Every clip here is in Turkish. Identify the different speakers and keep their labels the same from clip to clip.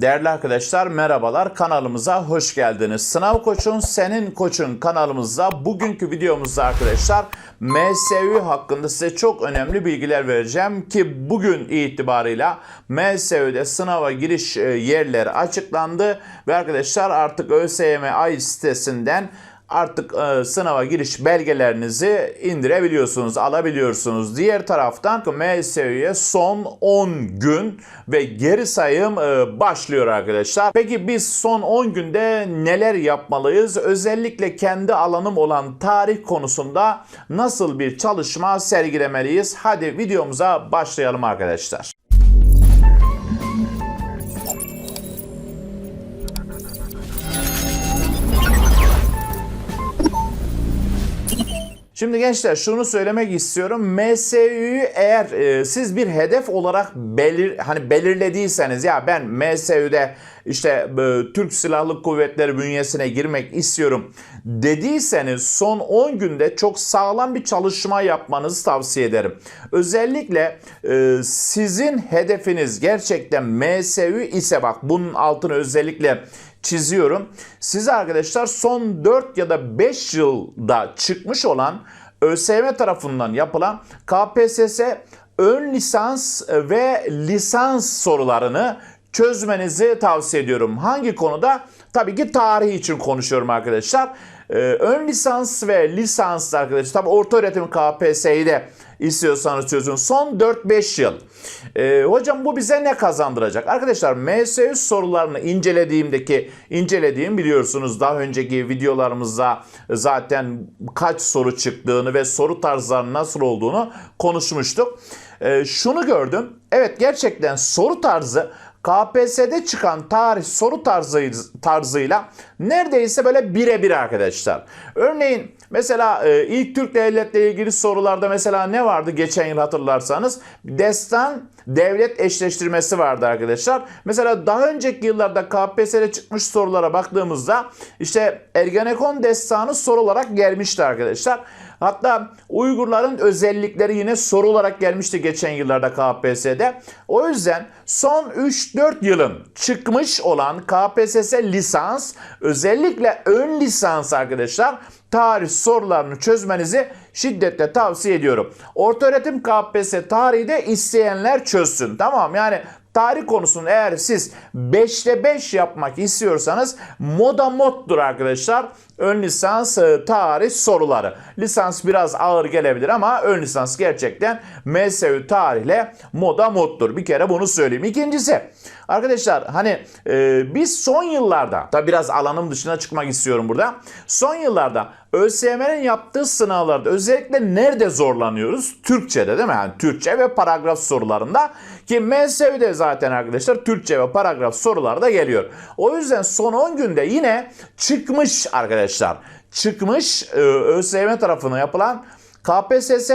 Speaker 1: Değerli arkadaşlar merhabalar kanalımıza hoş geldiniz. Sınav Koç'un Senin Koç'un kanalımızda bugünkü videomuzda arkadaşlar MSÜ hakkında size çok önemli bilgiler vereceğim ki bugün itibarıyla MSÜ'de sınava giriş e, yerleri açıklandı ve arkadaşlar artık ÖSYM ay sitesinden artık e, sınava giriş belgelerinizi indirebiliyorsunuz, alabiliyorsunuz. Diğer taraftan MSÜ'ye son 10 gün ve geri sayım e, başlıyor arkadaşlar. Peki biz son 10 günde neler yapmalıyız? Özellikle kendi alanım olan tarih konusunda nasıl bir çalışma sergilemeliyiz? Hadi videomuza başlayalım arkadaşlar. Şimdi gençler şunu söylemek istiyorum. MSÜ'yü eğer e, siz bir hedef olarak belir hani belirlediyseniz ya ben MSÜ'de işte e, Türk Silahlı Kuvvetleri bünyesine girmek istiyorum dediyseniz son 10 günde çok sağlam bir çalışma yapmanızı tavsiye ederim. Özellikle e, sizin hedefiniz gerçekten MSÜ ise bak bunun altını özellikle çiziyorum. Size arkadaşlar son 4 ya da 5 yılda çıkmış olan ÖSYM tarafından yapılan KPSS ön lisans ve lisans sorularını çözmenizi tavsiye ediyorum. Hangi konuda? Tabii ki tarih için konuşuyorum arkadaşlar. Ee, ön lisans ve lisans arkadaşlar tabii orta öğretim KPSS'yi de istiyorsanız çözün. Son 4-5 yıl. Ee, hocam bu bize ne kazandıracak? Arkadaşlar MSÜ sorularını incelediğimdeki incelediğim biliyorsunuz daha önceki videolarımızda zaten kaç soru çıktığını ve soru tarzlarının nasıl olduğunu konuşmuştuk. Ee, şunu gördüm. Evet gerçekten soru tarzı KPSS'de çıkan tarih soru tarzı, tarzıyla neredeyse böyle birebir arkadaşlar. Örneğin mesela e, ilk Türk devletle ilgili sorularda mesela ne vardı geçen yıl hatırlarsanız? Destan devlet eşleştirmesi vardı arkadaşlar. Mesela daha önceki yıllarda KPSS'de çıkmış sorulara baktığımızda işte Ergenekon destanı soru olarak gelmişti arkadaşlar. Hatta Uygurların özellikleri yine soru olarak gelmişti geçen yıllarda KPSS'de. O yüzden son 3-4 yılın çıkmış olan KPSS lisans özellikle ön lisans arkadaşlar tarih sorularını çözmenizi şiddetle tavsiye ediyorum. Ortaöğretim KPSS tarihi de isteyenler çözsün. Tamam yani tarih konusunu eğer siz 5'te 5 yapmak istiyorsanız moda moddur arkadaşlar. Ön lisans e, tarih soruları. Lisans biraz ağır gelebilir ama ön lisans gerçekten MSÜ tarihle moda moddur. Bir kere bunu söyleyeyim. İkincisi arkadaşlar hani e, biz son yıllarda da biraz alanım dışına çıkmak istiyorum burada. Son yıllarda ÖSYM'nin yaptığı sınavlarda özellikle nerede zorlanıyoruz? Türkçe'de değil mi? Yani Türkçe ve paragraf sorularında ki MSÜ'de zaten arkadaşlar Türkçe ve paragraf soruları da geliyor. O yüzden son 10 günde yine çıkmış arkadaşlar. Çıkmış e, ÖSYM tarafından yapılan KPSS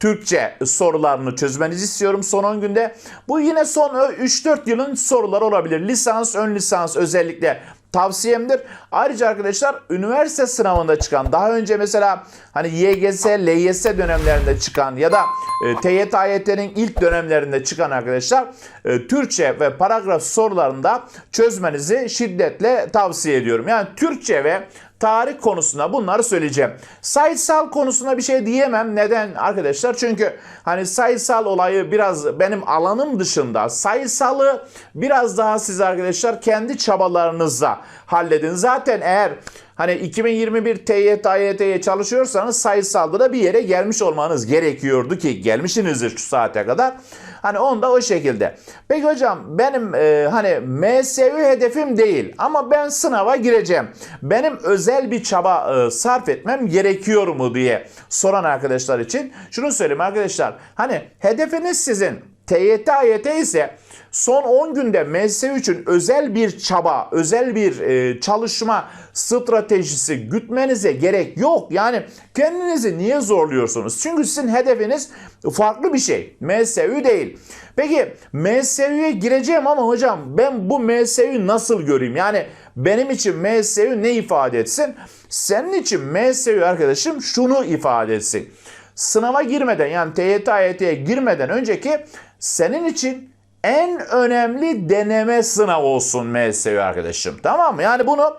Speaker 1: Türkçe sorularını çözmenizi istiyorum son 10 günde. Bu yine son 3-4 yılın soruları olabilir. Lisans, ön lisans özellikle tavsiyemdir. Ayrıca arkadaşlar üniversite sınavında çıkan daha önce mesela hani YGS, LYS dönemlerinde çıkan ya da e, TYT AYT'nin ilk dönemlerinde çıkan arkadaşlar e, Türkçe ve paragraf sorularında çözmenizi şiddetle tavsiye ediyorum. Yani Türkçe ve tarih konusunda bunları söyleyeceğim. Sayısal konusunda bir şey diyemem. Neden arkadaşlar? Çünkü hani sayısal olayı biraz benim alanım dışında. Sayısalı biraz daha siz arkadaşlar kendi çabalarınızla halledin. Zaten eğer hani 2021 TYT AYT'ye çalışıyorsanız sayısalda da bir yere gelmiş olmanız gerekiyordu ki gelmişsinizdir şu saate kadar. Hani onda o şekilde. Peki hocam benim e, hani MSÜ hedefim değil ama ben sınava gireceğim. Benim özel bir çaba e, sarf etmem gerekiyor mu diye soran arkadaşlar için şunu söyleyeyim arkadaşlar. Hani hedefiniz sizin TYT AYT ise son 10 günde MSÜ için özel bir çaba, özel bir e, çalışma stratejisi gütmenize gerek yok. Yani kendinizi niye zorluyorsunuz? Çünkü sizin hedefiniz farklı bir şey. MSÜ değil. Peki MSÜ'ye gireceğim ama hocam ben bu MSÜ'yü nasıl göreyim? Yani benim için MSÜ ne ifade etsin? Senin için MSÜ arkadaşım şunu ifade etsin. Sınava girmeden yani TYT AYT'ye girmeden önceki senin için en önemli deneme sınavı olsun MSU arkadaşım. Tamam mı? Yani bunu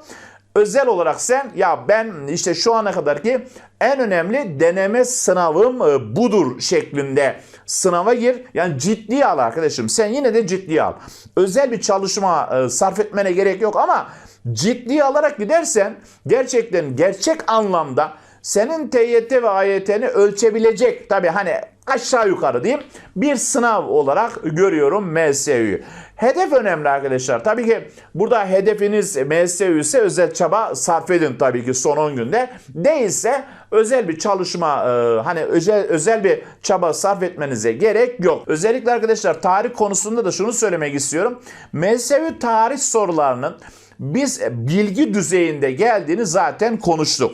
Speaker 1: özel olarak sen ya ben işte şu ana kadar ki en önemli deneme sınavım e, budur şeklinde sınava gir. Yani ciddiye al arkadaşım. Sen yine de ciddiye al. Özel bir çalışma e, sarf etmene gerek yok ama ciddiye alarak gidersen gerçekten gerçek anlamda senin TYT ve AYT'ni ölçebilecek tabi hani aşağı yukarı diyeyim bir sınav olarak görüyorum MSU'yu. Hedef önemli arkadaşlar. Tabii ki burada hedefiniz MSU ise özel çaba sarf edin tabii ki son 10 günde. Değilse özel bir çalışma e, hani özel özel bir çaba sarf etmenize gerek yok. Özellikle arkadaşlar tarih konusunda da şunu söylemek istiyorum. MSU tarih sorularının biz bilgi düzeyinde geldiğini zaten konuştuk.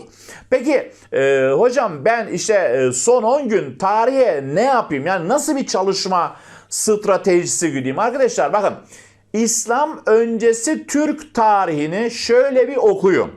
Speaker 1: Peki e, hocam ben işte e, son 10 gün tarihe ne yapayım? Yani nasıl bir çalışma stratejisi gideyim? Arkadaşlar bakın İslam öncesi Türk tarihini şöyle bir okuyun.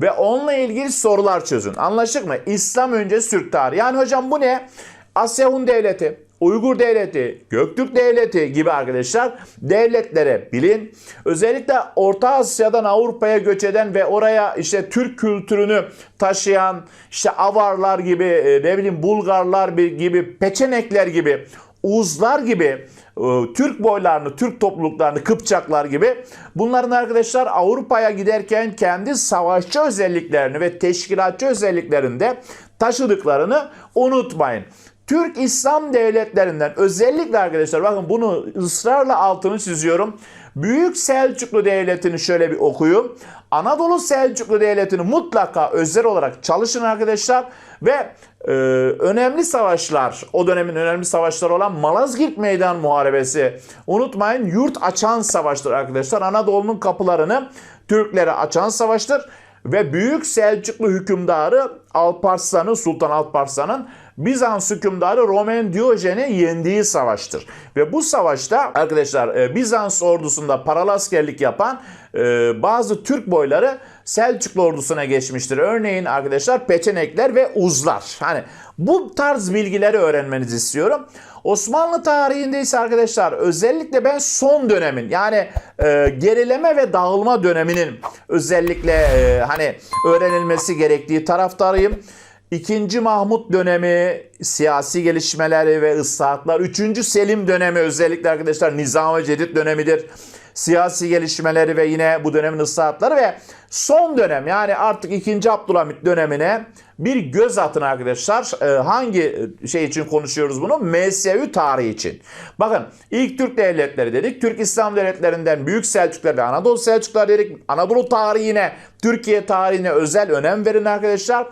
Speaker 1: Ve onunla ilgili sorular çözün. Anlaştık mı? İslam öncesi Türk tarihi. Yani hocam bu ne? Asya Hun Devleti, Uygur Devleti, Göktürk Devleti gibi arkadaşlar devletlere bilin. Özellikle Orta Asya'dan Avrupa'ya göç eden ve oraya işte Türk kültürünü taşıyan işte Avarlar gibi e, ne bileyim Bulgarlar gibi Peçenekler gibi Uzlar gibi e, Türk boylarını, Türk topluluklarını, Kıpçaklar gibi bunların arkadaşlar Avrupa'ya giderken kendi savaşçı özelliklerini ve teşkilatçı özelliklerinde taşıdıklarını unutmayın. Türk İslam devletlerinden özellikle arkadaşlar bakın bunu ısrarla altını çiziyorum. Büyük Selçuklu Devleti'ni şöyle bir okuyun. Anadolu Selçuklu Devleti'ni mutlaka özel olarak çalışın arkadaşlar. Ve e, önemli savaşlar, o dönemin önemli savaşları olan Malazgirt Meydan Muharebesi. Unutmayın yurt açan savaştır arkadaşlar. Anadolu'nun kapılarını Türklere açan savaştır. Ve Büyük Selçuklu hükümdarı Alparslan'ın, Sultan Alparslan'ın Bizans hükümdarı Roman Diyojen'i yendiği savaştır. Ve bu savaşta arkadaşlar e, Bizans ordusunda paralı askerlik yapan e, bazı Türk boyları Selçuklu ordusuna geçmiştir. Örneğin arkadaşlar Peçenekler ve Uzlar. Hani bu tarz bilgileri öğrenmenizi istiyorum. Osmanlı tarihinde ise arkadaşlar özellikle ben son dönemin yani e, gerileme ve dağılma döneminin özellikle e, hani öğrenilmesi gerektiği taraftarıyım. İkinci Mahmut dönemi, siyasi gelişmeleri ve ıslahatlar. Üçüncü Selim dönemi özellikle arkadaşlar Nizam-ı Cedid dönemidir. Siyasi gelişmeleri ve yine bu dönemin ıslahatları ve son dönem yani artık ikinci Abdülhamit dönemine bir göz atın arkadaşlar. Ee, hangi şey için konuşuyoruz bunu? MSU tarihi için. Bakın ilk Türk devletleri dedik. Türk İslam devletlerinden Büyük Selçuklar ve Anadolu Selçuklar dedik. Anadolu tarihine, Türkiye tarihine özel önem verin arkadaşlar.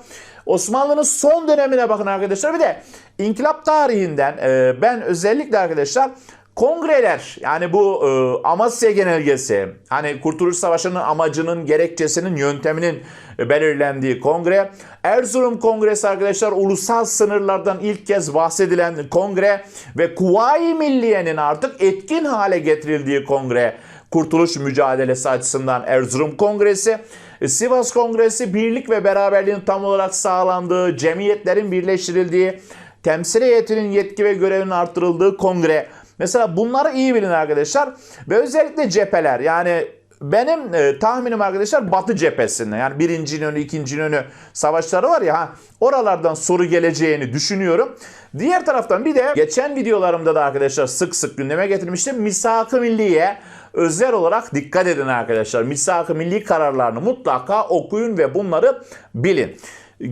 Speaker 1: Osmanlı'nın son dönemine bakın arkadaşlar. Bir de inkılap tarihinden e, ben özellikle arkadaşlar kongreler yani bu e, Amasya Genelgesi hani Kurtuluş Savaşı'nın amacının gerekçesinin yönteminin belirlendiği kongre Erzurum Kongresi arkadaşlar ulusal sınırlardan ilk kez bahsedilen kongre ve Kuvayi Milliye'nin artık etkin hale getirildiği kongre kurtuluş mücadelesi açısından Erzurum Kongresi e, Sivas Kongresi birlik ve beraberliğin tam olarak sağlandığı, cemiyetlerin birleştirildiği, temsil heyetinin yetki ve görevinin arttırıldığı kongre. Mesela bunları iyi bilin arkadaşlar. Ve özellikle cepheler yani benim e, tahminim arkadaşlar Batı cephesinde yani birinci önü, ikinci önü savaşları var ya ha, oralardan soru geleceğini düşünüyorum. Diğer taraftan bir de geçen videolarımda da arkadaşlar sık sık gündeme getirmiştim. Misak-ı Milliye özel olarak dikkat edin arkadaşlar. Misak-ı Milli kararlarını mutlaka okuyun ve bunları bilin.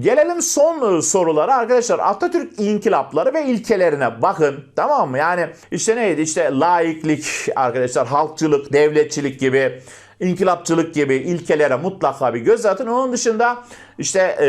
Speaker 1: Gelelim son e, sorulara arkadaşlar. Atatürk inkılapları ve ilkelerine bakın. Tamam mı? Yani işte neydi? İşte laiklik arkadaşlar, halkçılık, devletçilik gibi inkılapçılık gibi ilkelere mutlaka bir göz atın. Onun dışında işte e,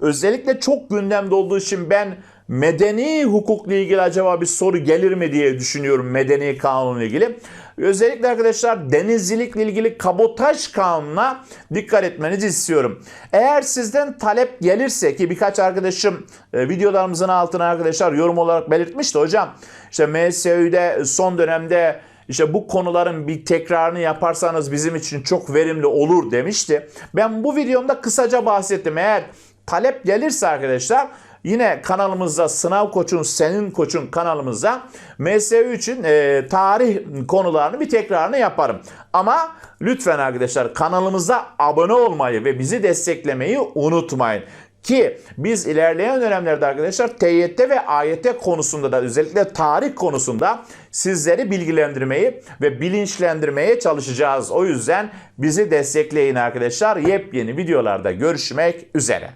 Speaker 1: özellikle çok gündemde olduğu için ben medeni hukukla ilgili acaba bir soru gelir mi diye düşünüyorum medeni kanunla ilgili. Özellikle arkadaşlar denizcilikle ilgili kabotaj kanununa dikkat etmenizi istiyorum. Eğer sizden talep gelirse ki birkaç arkadaşım e, videolarımızın altına arkadaşlar yorum olarak belirtmişti hocam. İşte MSÜ'de son dönemde işte bu konuların bir tekrarını yaparsanız bizim için çok verimli olur demişti. Ben bu videomda kısaca bahsettim. Eğer talep gelirse arkadaşlar yine kanalımızda Sınav Koç'un Senin Koç'un kanalımızda MSU için e, tarih konularını bir tekrarını yaparım. Ama lütfen arkadaşlar kanalımıza abone olmayı ve bizi desteklemeyi unutmayın. Ki biz ilerleyen dönemlerde arkadaşlar TYT ve AYT konusunda da özellikle tarih konusunda sizleri bilgilendirmeyi ve bilinçlendirmeye çalışacağız. O yüzden bizi destekleyin arkadaşlar. Yepyeni videolarda görüşmek üzere.